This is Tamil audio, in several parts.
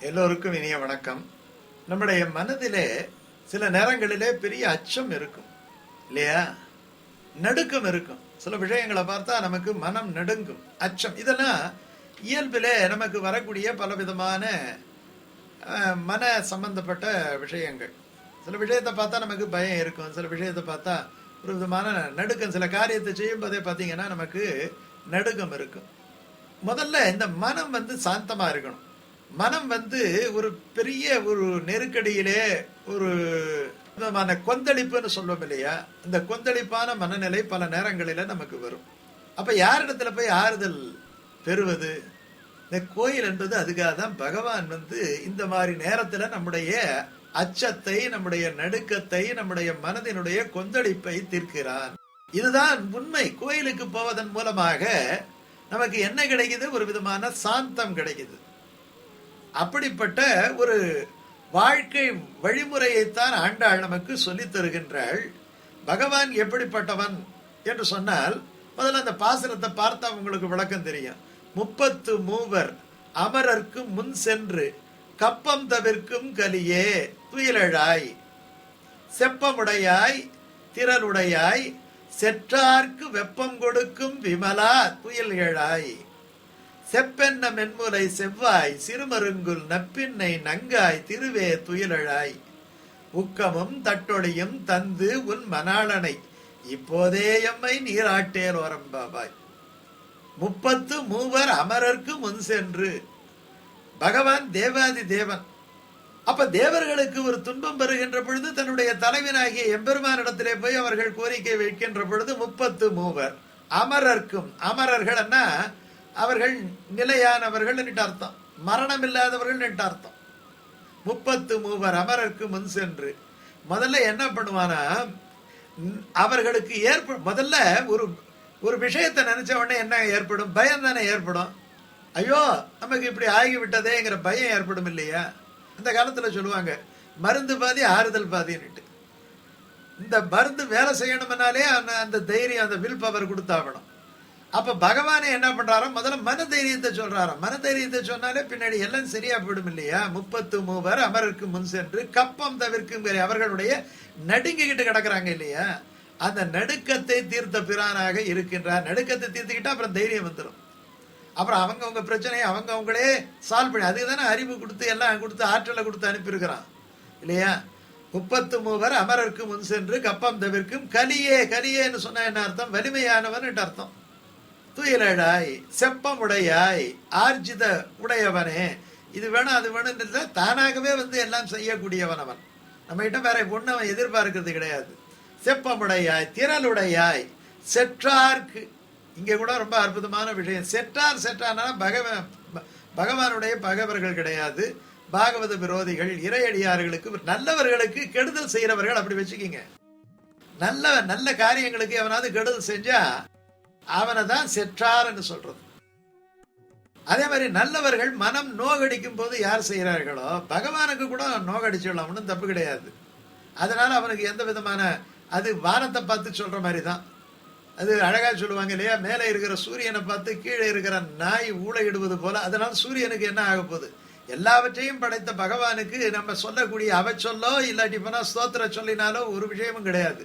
எல்லோருக்கும் இனிய வணக்கம். நம்முடைய மனதிலே சில நேரங்களிலே பெரிய அச்சம் இருக்கும். இல்லையா? நடுக்கம் இருக்கும். சில விஷயங்களை பார்த்தா நமக்கு மனம் நடுங்கும். அச்சம். இதெல்லாம் இயல்பிலே நமக்கு வரக்கூடிய பலவிதமான விதமான மன சம்பந்தப்பட்ட விஷயங்கள். சில விஷயத்தை பார்த்தா நமக்கு பயம் இருக்கும். சில விஷயத்தை பார்த்தா ஒரு விதமான நடுக்கம். சில காரியத்தை செய்யும்போதே பார்த்தீங்கன்னா நமக்கு நடுக்கம் இருக்கும். முதல்ல இந்த மனம் வந்து சாந்தமாக இருக்கணும். மனம் வந்து ஒரு பெரிய ஒரு நெருக்கடியிலே ஒரு விதமான கொந்தளிப்புன்னு சொல்லுவோம் இல்லையா? இந்த கொந்தளிப்பான மனநிலை பல நேரங்களில் நமக்கு வரும். அப்போ யாரிடத்துல போய் ஆறுதல் பெறுவது? இந்த கோயில் என்பது அதுக்காக தான் பகவான் வந்து இந்த மாதிரி நேரத்தில் நம்முடைய அச்சத்தை நம்முடைய நடுக்கத்தை நம்முடைய மனதினுடைய கொந்தளிப்பை தீர்க்கிறான் இதுதான் உண்மை. கோயிலுக்கு போவதன் மூலமாக நமக்கு என்ன கிடைக்குது? ஒரு விதமான சாந்தம் கிடைக்குது. அப்படிப்பட்ட ஒரு வாழ்க்கை வழிமுறையைத்தான் ஆண்டாள் நமக்கு சொல்லித் தருகின்றாள். பகவான் எப்படிப்பட்டவன் என்று சொன்னால் முதல்ல அந்த பாசுரத்தை பார்த்தா உங்களுக்கு விளக்கம் தெரியும். முப்பத்து மூவர் அமரர்க்கு முன் சென்று கப்பம் தவிர்க்கும் கலியே துயிலழாய். செப்பமுடையாய் திரளுடையாய் செற்றார்க்கு வெப்பம் கொடுக்கும் விமலா துயில்களாய் செப்பென்ன மென்முலை செவ்வாய் சிறுமருங்குல் நப்பின்னை நங்காய் திருவே துயிலழாய். உக்கமும் தட்டொழியும் தந்து உன் மணாளனை. இப்போதே எம்மை நீராட்டேர் ஓரம்பாவாய். முப்பத்து மூவர் அமரர்க்கு முன் சென்று பகவான் தேவாதி தேவன். அப்ப தேவர்களுக்கு ஒரு துன்பம் பெறுகின்ற பொழுது தன்னுடைய தலைவனாகிய எம்பெருமானிடத்திலே போய் அவர்கள் கோரிக்கை வைக்கின்ற பொழுது முப்பத்து மூவர் அமரர்க்கும் அமரர்கள்னா அவர்கள் நிலையானவர்கள் என்று அர்த்தம். மரணம் இல்லாதவர்கள் என்று அர்த்தம். முப்பத்து மூவர் அமரருக்கு முன் சென்று முதல்ல என்ன பண்ணுவானா? அவர்களுக்கு ஏற்ப முதல்ல ஒரு ஒரு விஷயத்தை நினைச்ச உடனே என்ன ஏற்படும்? பயம் தானே ஏற்படும். ஐயோ நமக்கு இப்படி ஆகிவிட்டதேங்கிற பயம் ஏற்படும் இல்லையா? அந்த காலத்தில் சொல்லுவாங்க மருந்து பாதி ஆறுதல் பாதின்னுட்டு. இந்த மருந்து வேலை செய்யணும்னாலே அந்த அந்த தைரியம் அந்த வில் பவர் கொடுத்தாகணும். அப்ப பகவானே என்ன பண்றாரோ முதல்ல மன தைரியத்தை சொல்றாராம். மன தைரியத்தை சொன்னாலே பின்னாடி எல்லாம் சரியா போயிடும் இல்லையா? முப்பத்து மூவர் அமருக்கு முன் சென்று கப்பம் தவிர்க்கும் அவர்களுடைய நடுங்கிக்கிட்டு கிடக்குறாங்க இல்லையா? அந்த நடுக்கத்தை தீர்த்த பிரானாக இருக்கின்றார். நடுக்கத்தை தீர்த்துக்கிட்டா அப்புறம் தைரியம் வந்துடும் அப்புறம் அவங்கவுங்க பிரச்சனையை அவங்க அவங்களே சால்வ் பண்ணி அதுக்கு தானே அறிவு கொடுத்து எல்லாம் கொடுத்து ஆற்றலை கொடுத்து அனுப்பியிருக்கிறான். இல்லையா? முப்பத்து மூவர் அமரருக்கு முன் சென்று கப்பம் தவிர்க்கும் கலியே கலியேன்னு சொன்னா என்ன அர்த்தம்? வலிமையானவன் அர்த்தம். துயிலழாய் செப்பமுடையாய் ஆர்ஜித உடையவனே. இது வேணும் அது வேணும்ன்றத தானாகவே வந்து எல்லாம் செய்யக்கூடியவன் அவன் நம்ம கிட்ட வேற ஒண்ணு அவன் எதிர்பார்க்கறது கிடையாது. செப்பமுடையாய் திரளுடையாய் செற்றார்க்கு. இங்க கூட ரொம்ப அற்புதமான விஷயம். செற்றார் செற்றார்னா பகவான் பகவானுடைய பகைவர்கள் கிடையாது. பாகவத விரோதிகள் இறையடியார்களுக்கு நல்லவர்களுக்கு கெடுதல் செய்கிறவர்கள் அப்படி வச்சுக்கிங்க. நல்ல நல்ல காரியங்களுக்கு எவனாவது கெடுதல் செஞ்சா அவனை தான் செற்றார்ன்னு சொல்றது. அதே மாதிரி நல்லவர்கள் மனம் நோகடிக்கும் போது யார் செய்கிறார்களோ பகவானுக்கு கூட நோகடிச்சிடலாம் ஒன்றும் தப்பு கிடையாது. அதனால அவனுக்கு எந்த விதமான அது வானத்தை பார்த்து சொல்ற மாதிரி தான் அது அழகா சொல்லுவாங்க இல்லையா மேலே இருக்கிற சூரியனை பார்த்து கீழே இருக்கிற நாய் ஊழையிடுவது போல அதனால சூரியனுக்கு என்ன ஆக போகுது? எல்லாவற்றையும் படைத்த பகவானுக்கு நம்ம சொல்லக்கூடிய அவச்சொல்லோ இல்லாட்டி போனா ஸ்தோத்திர சொல்லினாலோ ஒரு விஷயமும் கிடையாது.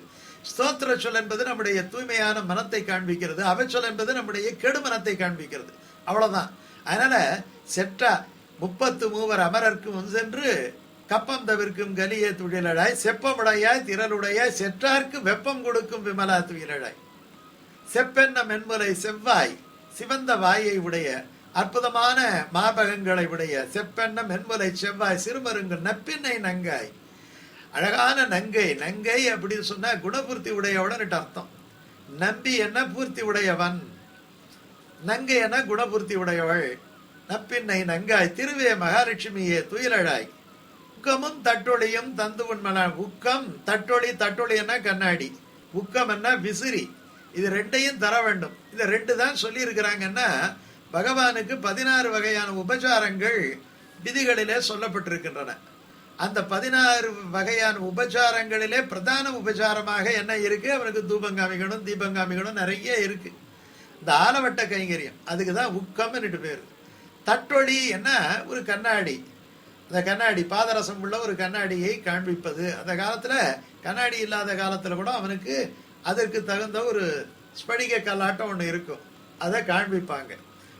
ஸ்தோத்திர சொல் என்பது நம்முடைய தூய்மையான மனத்தை காண்பிக்கிறது. அவைச்சொல் என்பது நம்முடைய கெடு மனத்தை காண்பிக்கிறது. அவ்வளவுதான். அதனால செற்றா முப்பத்து மூவர் அமரர்க்கு முன் சென்று கப்பம் தவிர்க்கும் கலிய துயிலழாய் செப்பமுடையாய் திரளுடையாய் செற்றார்க்கு வெப்பம் கொடுக்கும் விமலா துயிலழாய். செப்பென்ன மென்முலை செவ்வாய் சிவந்த வாயை உடைய அற்புதமான மாபகங்களை உடைய செப்பென்ன மென்முலை செவ்வாய் சிறுமருங்கு நப்பின்னை நங்காய். அழகான நங்கை நங்கை அப்படின்னு சொன்னா குணபூர்த்தி உடையவுடன் அர்த்தம். நம்பி என்ன பூர்த்தி உடையவன்? நங்கை என குணபூர்த்தி உடையவள்? நப்பின்னை நங்காய் திருவே மகாலட்சுமியே துயிலழாய். உக்கமும் தட்டொழியும் தந்து உண்மலா உக்கம் தட்டொளி தட்டொளி என்ன கண்ணாடி. உக்கம் என்ன விசிறி. இது ரெண்டையும் தர வேண்டும். இது ரெண்டு தான் சொல்லி இருக்கிறாங்கன்னா பகவானுக்கு பதினாறு வகையான உபச்சாரங்கள் விதிகளிலே சொல்லப்பட்டிருக்கின்றன. அந்த பதினாறு வகையான உபச்சாரங்களிலே பிரதான உபச்சாரமாக என்ன இருக்கு? அவனுக்கு தூபங்காமிகளும் தீபங்காமிகளும் நிறைய இருக்கு. இந்த ஆலவட்ட கைங்கரியம் அதுக்கு தான் உக்கம்னுட்டு பேர். தட்டொளி என்ன? ஒரு கண்ணாடி. அந்த கண்ணாடி பாதரசம் உள்ள ஒரு கண்ணாடியை காண்பிப்பது. அந்த காலத்தில் கண்ணாடி இல்லாத காலத்தில் கூட அவனுக்கு அதற்கு தகுந்த ஒரு ஸ்படிக கல்லாட்டம் ஒன்று இருக்கும். அதை காண்பிப்பாங்க.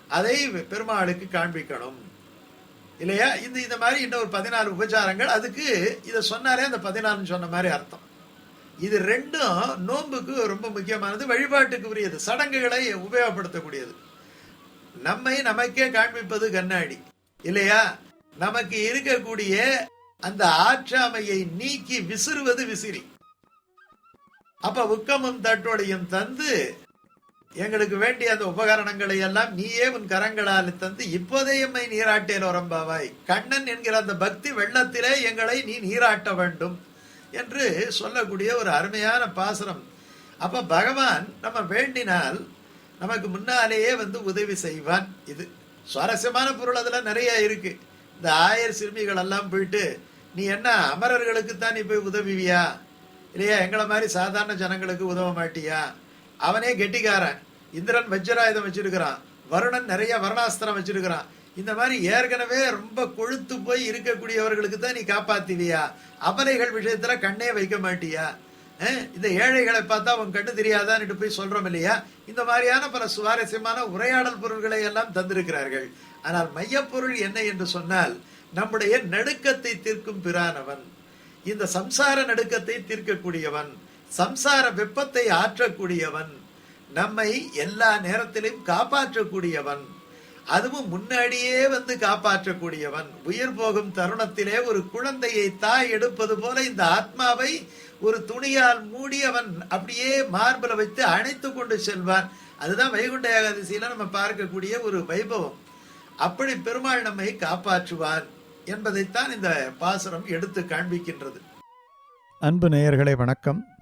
அதை பெருமாளுக்கு காண்பிக்கணும். இல்லையா? இந்த இந்த மாதிரி இன்னும் ஒரு பதினாலு உபச்சாரங்கள் அதுக்கு இதை சொன்னாலே அந்த பதினாலுன்னு சொன்ன மாதிரி அர்த்தம். இது ரெண்டும் நோன்புக்கு ரொம்ப முக்கியமானது வழிபாட்டுக்கு உரியது சடங்குகளை உபயோகப்படுத்தக்கூடியது. நம்மை நமக்கே காண்பிப்பது கண்ணாடி இல்லையா? நமக்கு இருக்கக்கூடிய அந்த ஆற்றாமையை நீக்கி விசிறுவது விசிறி. அப்ப உக்கமும் தட்டோடையும் தந்து எங்களுக்கு வேண்டிய அந்த உபகரணங்களை எல்லாம் நீயே உன் கரங்களால் தந்து இப்போதே எம்மை நீராட்டேன் உரம்பாவாய் கண்ணன் என்கிற அந்த பக்தி வெள்ளத்திலே எங்களை நீ நீராட்ட வேண்டும் என்று சொல்லக்கூடிய ஒரு அருமையான பாசனம் அப்போ பகவான் நம்ம வேண்டினால் நமக்கு முன்னாலேயே வந்து உதவி செய்வான். இது சுவாரஸ்யமான பொருள் அதெல்லாம் நிறைய இருக்கு. இந்த ஆயர் சிறுமிகள் எல்லாம் போயிட்டு நீ என்ன அமரர்களுக்கு தான் நீ போய் உதவிவியா? இல்லையா எங்களை மாதிரி சாதாரண ஜனங்களுக்கு உதவ மாட்டியா? அவனே கெட்டிக்காரன். இந்திரன் வஜ்ராயுதம் வச்சிருக்கிறான். வருணன் நிறைய வருணாஸ்திரம் வச்சிருக்கிறான். இந்த மாதிரி ஏற்கனவே ரொம்ப கொழுத்து போய் இருக்கக்கூடியவர்களுக்கு தான் நீ காப்பாத்துவியா அபலைகள் விஷயத்துல கண்ணே வைக்க மாட்டியா? இந்த ஏழைகளை பார்த்தா உன் கண்ணு தெரியாதான்னு போய் சொல்றோம் இல்லையா? இந்த மாதிரியான பல சுவாரஸ்யமான உரையாடல் பொருள்களை எல்லாம் தந்திருக்கிறார்கள். ஆனால் மையப்பொருள் என்ன என்று சொன்னால் நம்முடைய நடுக்கத்தை தீர்க்கும் பிரானவன். இந்த சம்சார நடுக்கத்தை தீர்க்கக்கூடியவன். சம்சார வெப்பத்தை ஆற்றக்கூடியவன் நம்மை எல்லா நேரத்திலும் காப்பாற்றக்கூடியவன் அதுவும் முன்னாடியே வந்து காப்பாற்றக்கூடியவன். உயிர் போகும் தருணத்திலே ஒரு குழந்தையை தாய் எடுப்பது போல இந்த ஆத்மாவை ஒரு துணியால் மூடி அவன் அப்படியே மார்பில் வைத்து அணைத்து கொண்டு செல்வான். அதுதான் வைகுண்ட ஏகாதசியில நம்ம பார்க்கக்கூடிய ஒரு வைபவம். அப்படி பெருமாள் நம்மை காப்பாற்றுவான் என்பதைத்தான் இந்த பாசுரம் எடுத்து காண்பிக்கின்றது. அன்பு நேயர்களே வணக்கம்.